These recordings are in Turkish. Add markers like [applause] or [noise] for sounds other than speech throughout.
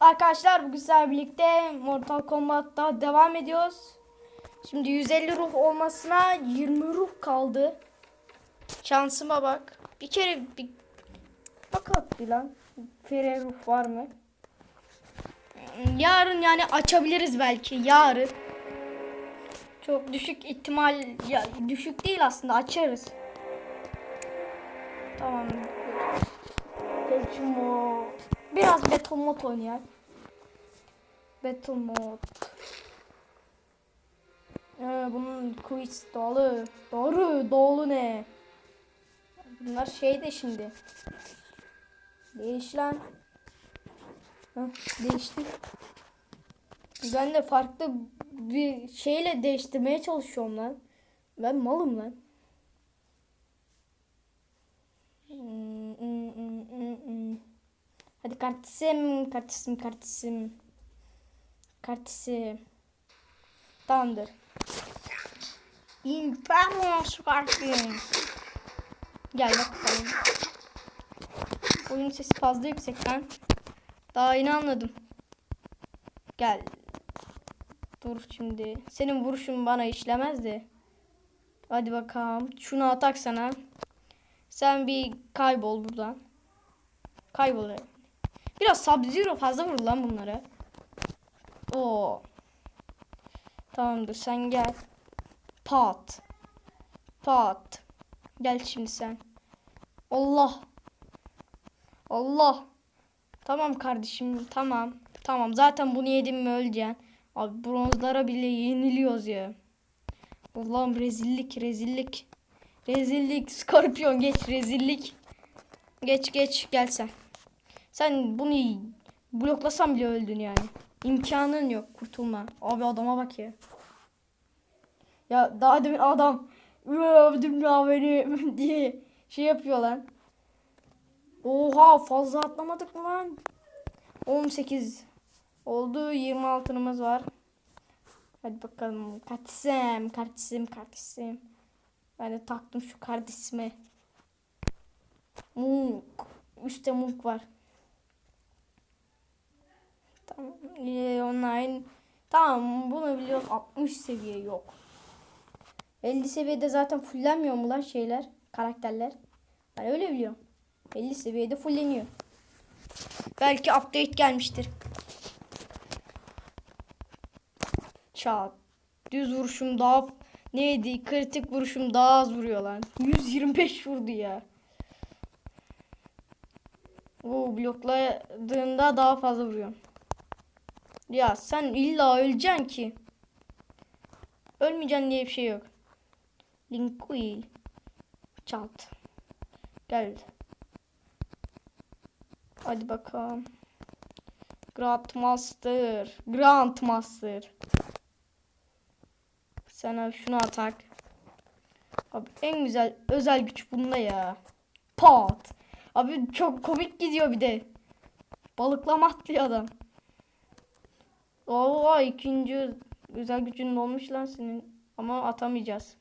Arkadaşlar bugün sizlerle birlikte Mortal Kombat'ta devam ediyoruz. Şimdi 150 ruh olmasına 20 ruh kaldı. Şansıma bak. Bir kere bir bakalım bir lan. Fere ruh var mı? Yarın yani açabiliriz belki yarın. Çok düşük ihtimal ya düşük değil aslında açarız. Tamam. Geçmo. Biraz Battle Mode oynayalım. Battle Mode. Ee, bunun quiz doğru. Doğru. Doğru ne? Bunlar şey de şimdi. Değiş değişti. Ben de farklı bir şeyle değiştirmeye çalışıyorum lan. Ben malım lan. Hmm, Hadi kardeşim, kardeşim, kardeşim. Kardeşim. Tamamdır. Inferno kardeşim. Gel bakalım. Oyun sesi fazla yüksek lan. Daha yeni anladım. Gel. Dur şimdi. Senin vuruşun bana işlemez de. Hadi bakalım. Şunu atak sana. Sen bir kaybol buradan. Kaybol. Biraz Sub-Zero fazla vur lan bunlara. Oo. Tamamdır sen gel. Pat. Pat. Gel şimdi sen. Allah. Allah. Tamam kardeşim tamam. Tamam zaten bunu yedim mi öleceksin. Abi bronzlara bile yeniliyoruz ya. Allah'ım rezillik rezillik. Rezillik. Skorpiyon geç rezillik. Geç geç gel sen. Sen bunu bloklasan bile öldün yani. İmkanın yok kurtulma. Abi adama bak ya. Ya daha demin adam öldüm ya beni [laughs] diye şey yapıyor lan. Oha fazla atlamadık mı lan? 18 oldu 26'nımız var. Hadi bakalım kardeşim kardeşim kardeşim. Ben de taktım şu kardeşime. Munk. Üstte munk var. Tamam. Online. Tamam bunu biliyoruz. 60 seviye yok. 50 seviyede zaten fullenmiyor mu lan şeyler? Karakterler. Ben öyle biliyorum. 50 seviyede fulleniyor. Belki update gelmiştir. Çat. Düz vuruşum daha neydi? Kritik vuruşum daha az vuruyor lan. 125 vurdu ya. Bu blokladığında daha fazla vuruyor. Ya sen illa öleceksin ki. Ölmeyeceksin diye bir şey yok. Linkuil. Çat. Geldi. Hadi bakalım. Grandmaster. Grandmaster. Sana şunu atak. Abi en güzel özel güç bunda ya. Pat. Abi çok komik gidiyor bir de. Balıklama atlıyor adam. Oo ikinci özel gücün olmuş lan senin. Ama atamayacağız.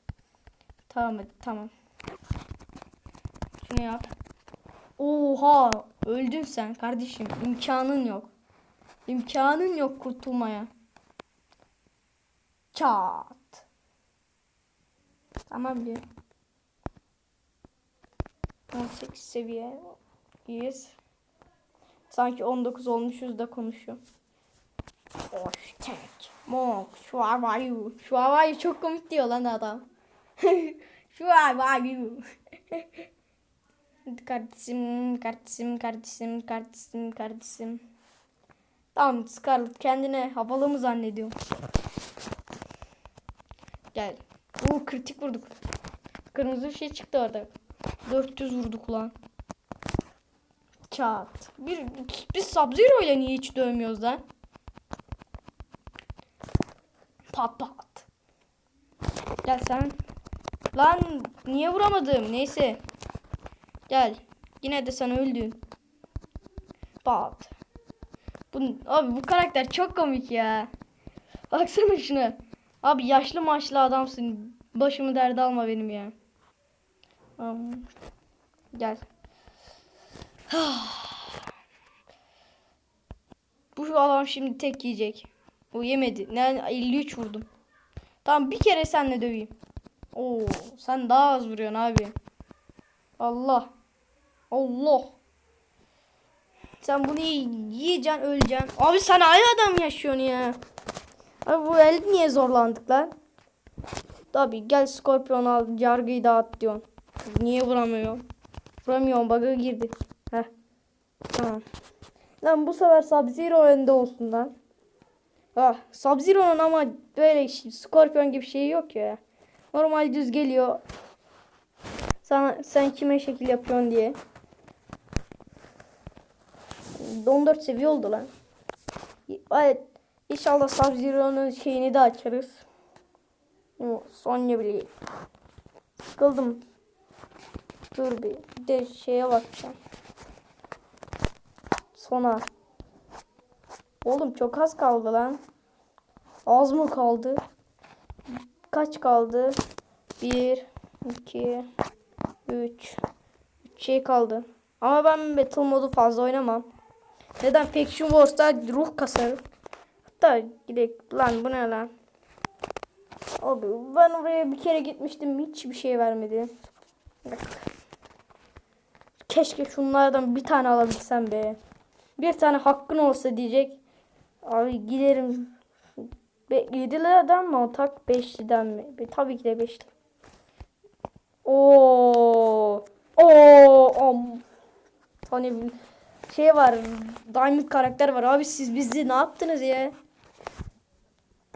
Tamam hadi tamam. Şunu yap. Oha öldün sen kardeşim. İmkanın yok. İmkanın yok kurtulmaya. Çat. Tamam bir. 18 seviye. İyiyiz. Sanki 19 olmuşuz da konuşuyor. Hoş tek. Monk. Şu are you? Şu are you çok komik diyor lan adam. [laughs] Şu are you? kardeşim, kardeşim, kardeşim, kardeşim, kardeşim. Tamam Scarlett kendine havalı mı zannediyor? Gel. Oo kritik vurduk. Kırmızı bir şey çıktı orada. 400 vurduk ulan. Çat. Bir, biz Sub-Zero ile niye hiç dövmüyoruz lan? Pat pat. Gel sen. Lan niye vuramadım? Neyse. Gel. Yine de sen öldün. Pat. Bu, abi bu karakter çok komik ya. Baksana şuna. Abi yaşlı maçlı adamsın. Başımı derde alma benim ya. Tamam. Gel. [sighs] Bu adam şimdi tek yiyecek. O yemedi. Ne 53 vurdum. Tamam bir kere senle döveyim. Oo sen daha az vuruyorsun abi. Allah. Allah. Sen bunu yiyeceksin öleceksin. Abi sen aynı adam yaşıyorsun ya. Abi bu el niye zorlandık lan? Tabi gel Scorpion al cargıyı dağıt diyorsun. Niye vuramıyor? Vuramıyorum bug'a girdi. Heh. Tamam. Lan bu sefer Sub-Zero önde olsun lan. Ah, Sub-Zero'nun ama böyle Scorpion gibi şey yok ya. Normal düz geliyor. Sana sen kime şekil yapıyorsun diye. 14 seviye oldu lan. Evet. İnşallah Sub-Zero'nun şeyini de açarız. O, Sonya bile. Sıkıldım. Dur. Bir de şeye bakacağım. Sona. Oğlum çok az kaldı lan. Az mı kaldı? Kaç kaldı? 1, 2, 3. 3 şey kaldı. Ama ben Battle modu fazla oynamam. Neden? Faction Wars'ta ruh kasarım. Hatta gidelim. Lan bu ne lan? Abi ben oraya bir kere gitmiştim. Hiçbir şey vermedi. Bak. Keşke şunlardan bir tane alabilsem be. Bir tane hakkın olsa diyecek. Abi giderim. Be 7 liradan mı o tak 5'liden mi? Be, tabii ki de 5'li. Oo. Oo. Om. Hani şey var. Diamond karakter var. Abi siz bizi ne yaptınız ya?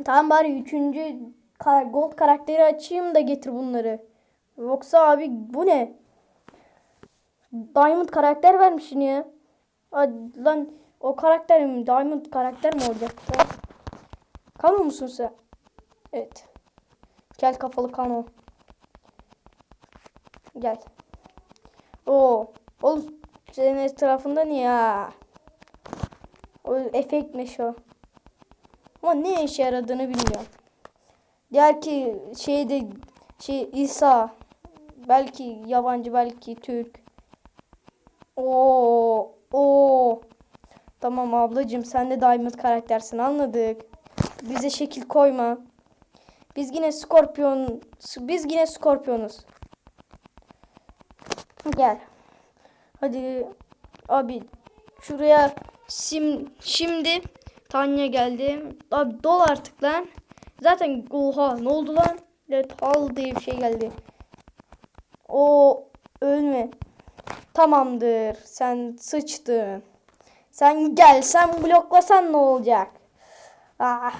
Tamam bari üçüncü kar- gold karakteri açayım da getir bunları. Yoksa abi bu ne? Diamond karakter vermişsin ya. Hadi lan o karakter mi? Diamond karakter mi olacaktı? Kano musun sen? Evet. Gel kafalı kano. Gel. Oo. Oğlum senin etrafında niye ya? O efektmiş o. Ama ne işe yaradığını bilmiyorum. Diğer ki şeyde şey İsa belki yabancı belki Türk. Oo, oo. Tamam ablacığım sen de Diamond karaktersin anladık. Bize şekil koyma. Biz yine Scorpion biz yine Scorpion'uz. Gel. Hadi abi şuraya sim şimdi Tanya geldi. Abi dol artık lan. Zaten oha ne oldu lan? Evet hal diye bir şey geldi. O ölme. Tamamdır. Sen sıçtın. Sen gel. Sen bloklasan ne olacak? Ah.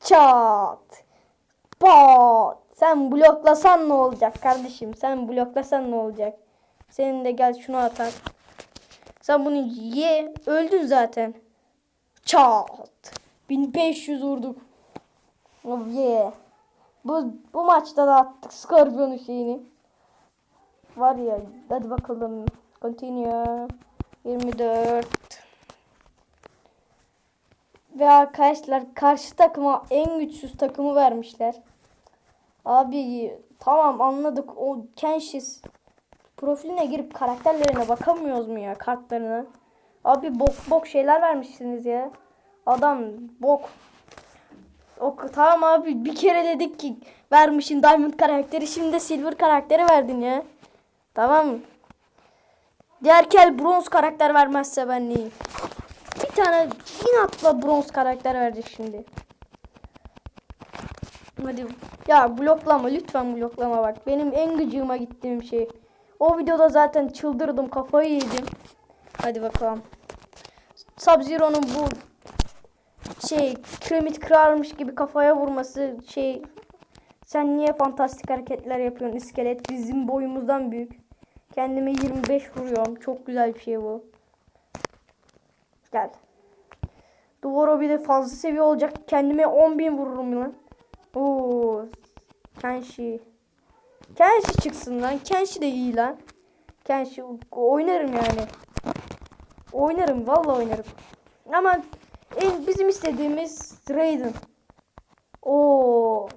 Çat. Pat. Sen bloklasan ne olacak kardeşim? Sen bloklasan ne olacak? Senin de gel şunu atar. Sen bunu ye. Öldün zaten. Çat. 1500 vurduk. Oh yeah. Bu, bu maçta da attık Scorpion'un şeyini. Var ya hadi bakalım. Continue. 24. Ve arkadaşlar karşı takıma en güçsüz takımı vermişler. Abi tamam anladık o Kenshis profiline girip karakterlerine bakamıyoruz mu ya kartlarına? Abi bok bok şeyler vermişsiniz ya. Adam bok. O, tamam abi bir kere dedik ki vermişin Diamond karakteri şimdi de Silver karakteri verdin ya. Tamam? Diğer bronz karakter vermezse ben neyim? Bir tane inatla bronz karakter verecek şimdi. Hadi ya bloklama lütfen bloklama bak. Benim en gıcığıma gittiğim şey. O videoda zaten çıldırdım kafayı yedim. Hadi bakalım. Sub-Zero'nun bu şey kremit kırarmış gibi kafaya vurması şey sen niye fantastik hareketler yapıyorsun iskelet bizim boyumuzdan büyük. Kendime 25 vuruyorum. Çok güzel bir şey bu. Gel. Duvara bir de fazla seviye olacak. Kendime 10.000 vururum lan. Oo. Kenshi. Kenshi çıksın lan. Kenshi de iyi lan. Kenshi oynarım yani. Oynarım vallahi oynarım. Ama en bizim istediğimiz Raiden. Oo.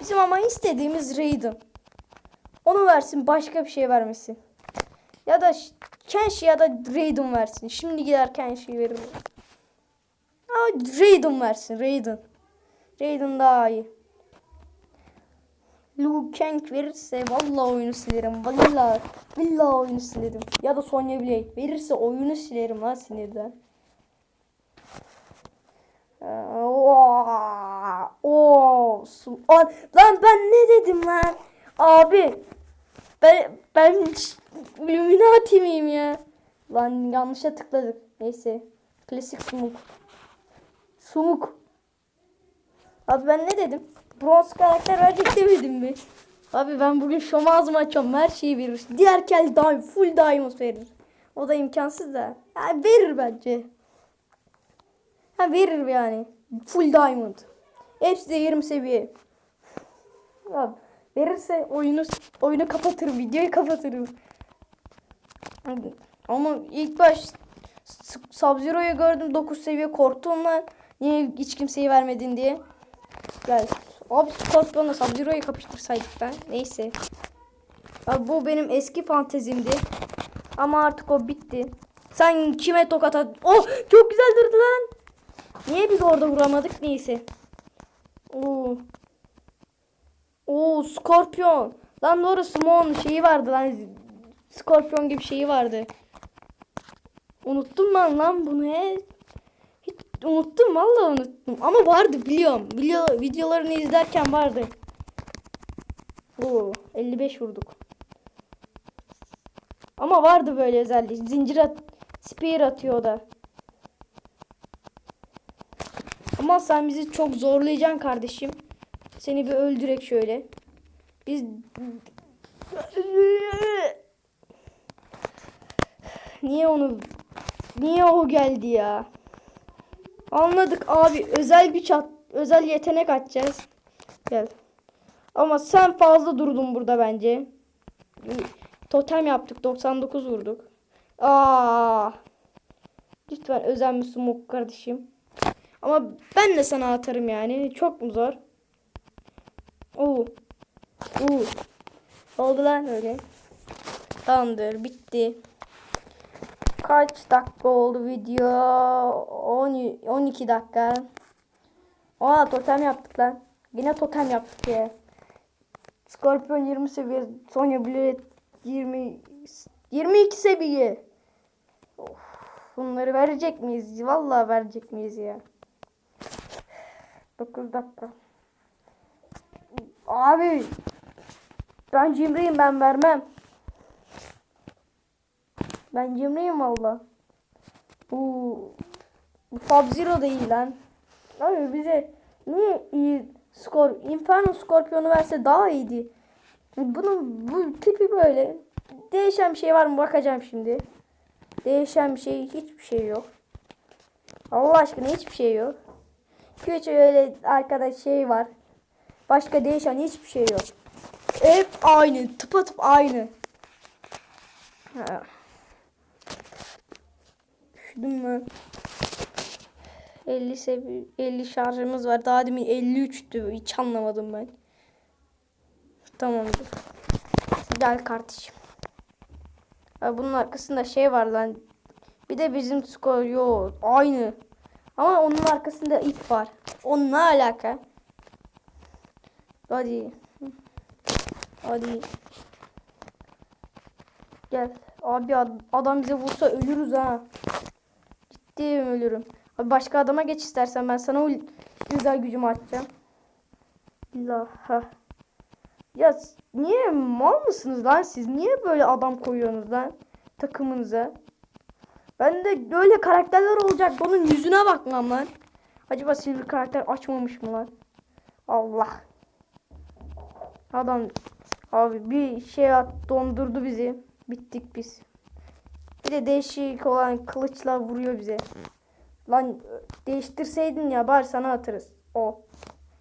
Bizim ama istediğimiz Raiden. Onu versin başka bir şey vermesin. Ya da Kenshi ya da Raiden versin. Şimdi gider Kenshi'yi veririm. Aa, Raiden versin. Raiden. Raiden daha iyi. Liu Kang verirse vallahi oyunu silerim. Vallahi billahi oyunu silerim. Ya da Sonya Blade verirse oyunu silerim lan sinirden. Oo, su- lan ben ne dedim lan? Abi ben ben Illuminati miyim ya? Lan yanlışa tıkladık. Neyse. Klasik sumuk. Sumuk. Abi ben ne dedim? Bronz karakter verecek demedim mi? Abi ben bugün şom ağzımı açıyorum. Her şeyi verir. Diğer kel daim, full diamond verir. O da imkansız da. Ya verir bence. Ha verir yani. Full diamond. Hepsi de 20 seviye. Abi verirse oyunu oyunu kapatırım. Videoyu kapatırım. Ama ilk baş Sub-Zero'yu gördüm 9 seviye korktum lan. Niye hiç kimseyi vermedin diye. Gel. Abi Scorpion'la Sub-Zero'yu kapıştırsaydık ben. Neyse. Abi bu benim eski fantezimdi. Ama artık o bitti. Sen kime tokat at? Oh çok güzel durdu lan. Niye biz orada vuramadık? Neyse. Oo. Oo Scorpion. Lan doğru Smon şeyi vardı lan. Scorpion gibi şeyi vardı. Unuttum ben lan bunu he. Hiç unuttum vallahi unuttum. Ama vardı biliyorum. Video, videolarını izlerken vardı. Oo 55 vurduk. Ama vardı böyle özelliği. Zincir at, spear atıyor da. Ama sen bizi çok zorlayacaksın kardeşim. Seni bir öldürek şöyle. Biz Niye onu Niye o geldi ya? Anladık abi. Özel güç at, özel yetenek atacağız. Gel. Ama sen fazla durdun burada bence. Totem yaptık. 99 vurduk. Aa. Lütfen özenme smoke kardeşim. Ama ben de sana atarım yani. Çok mu zor? Oo. Oo. Oldu lan öyle. Tamamdır. Bitti. Kaç dakika oldu video? 10, 12 dakika. Aa totem yaptık lan. Yine totem yaptık ya. Scorpion 20 seviye. Sonya Blade 20 22 seviye. Of, bunları verecek miyiz? Vallahi verecek miyiz ya? 9 dakika. Abi ben cimriyim ben vermem. Ben cimriyim valla. Bu bu da iyi lan. Abi bize niye iyi skor Inferno Scorpion'u verse daha iyiydi. Bunun bu tipi böyle. Değişen bir şey var mı bakacağım şimdi. Değişen bir şey hiçbir şey yok. Allah aşkına hiçbir şey yok. Küçük öyle arkadaş şey var. Başka değişen hiçbir şey yok. Hep aynı. Tıpatıp aynı. Ha. Üşüdüm mü? 50 sevi 50 şarjımız var. Daha demin 53'tü. Hiç anlamadım ben. Tamamdır. Gel kardeşim. Ha, bunun arkasında şey var lan. Bir de bizim skor yok. Aynı. Ama onun arkasında ip var. Onunla alaka. Hadi. Hadi. Gel. Abi ad- adam bize vursa ölürüz ha. Ciddiyim ölürüm. Abi başka adama geç istersen ben sana o güzel gücümü açacağım. Allah. ha. Ya niye mal mısınız lan siz? Niye böyle adam koyuyorsunuz lan takımınıza? Ben de böyle karakterler olacak. Bunun yüzüne bakmam lan. Acaba silver karakter açmamış mı lan? Allah. Adam abi bir şey at dondurdu bizi. Bittik biz. Bir de değişik olan kılıçla vuruyor bize. Lan değiştirseydin ya bari sana atarız. O.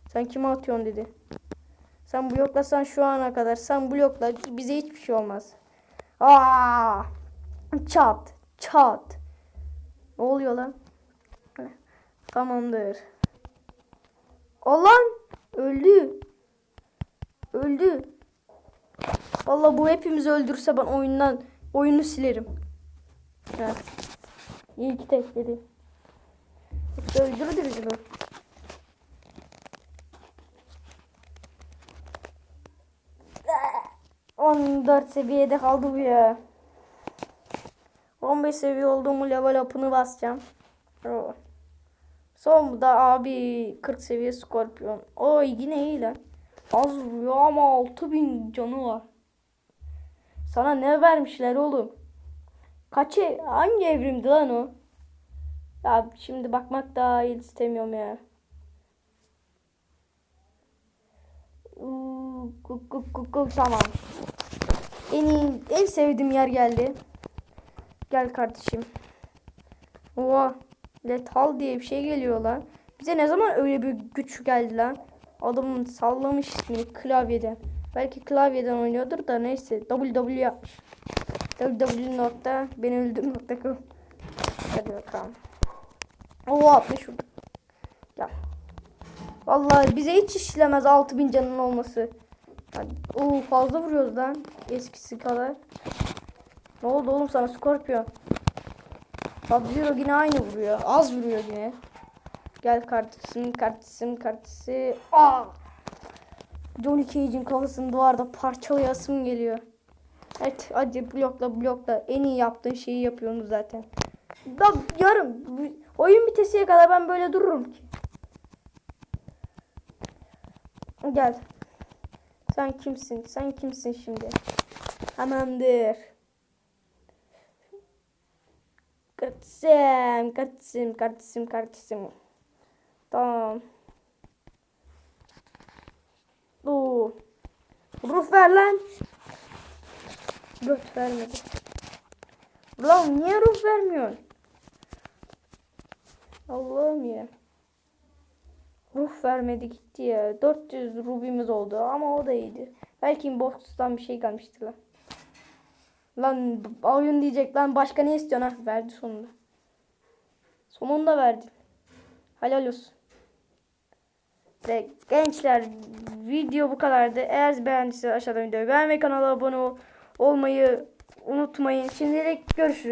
Sen kime atıyorsun dedi. Sen bloklasan şu ana kadar sen blokla bize hiçbir şey olmaz. Aa! Çat, çat. Ne oluyor lan? Tamamdır. Olan öldü. Öldü. Vallahi bu hepimizi öldürse ben oyundan oyunu silerim. Ha. İyi ki tekledi. Yoksa öldürürdü bizi bu. On dört seviyede kaldı bu ya. 15 seviye olduğumu level up'ını basacağım. Son da abi 40 seviye skorpiyon. O yine iyi lan. Az vuruyor ama 6000 canı var. Sana ne vermişler oğlum? Kaçı hangi evrimdi lan o? Ya şimdi bakmak daha iyi istemiyorum ya. Kuk kuk kuk kuk, tamam. En iyi, en sevdiğim yer geldi. Gel kardeşim. Oha. Lethal diye bir şey geliyor lan. Bize ne zaman öyle bir güç geldi lan? Adamın sallamış ismini klavyeden. Belki klavyeden oynuyordur da neyse. WW yapmış. www nokta beni öldür nokta com. Hadi bakalım. Oo 60 şurada. Gel. Vallahi bize hiç işlemez 6000 canın olması. Hadi. Oo fazla vuruyoruz lan. Eskisi kadar. Ne oldu oğlum sana Scorpion? Sub-Zero yine aynı vuruyor. Az vuruyor yine. Gel kardeşim, kardeşim, kardeşim. Aa! Johnny Cage'in kafasını duvarda parçalayasım geliyor. Evet hadi blokla blokla. En iyi yaptığın şeyi yapıyorsunuz zaten. Da yarım oyun bitesiye kadar ben böyle dururum ki. Gel. Sen kimsin? Sen kimsin şimdi? Tamamdır. Kardeşim, kardeşim, kardeşim, kardeşim. Tamam. Oo. Ruh ver lan. Göt vermedi. Lan niye ruh vermiyorsun? Allah'ım ya. Ruh vermedi gitti ya. 400 rubimiz oldu ama o da iyiydi. Belki inbox'tan bir şey gelmiştir lan. Lan oyun diyecek lan başka ne istiyorsun ha? Verdi sonunda. Sonunda verdi. Helal olsun. Ve gençler video bu kadardı. Eğer beğendiyseniz aşağıdan videoyu beğenmeyi kanala abone ol- olmayı unutmayın. Şimdilik görüşürüz.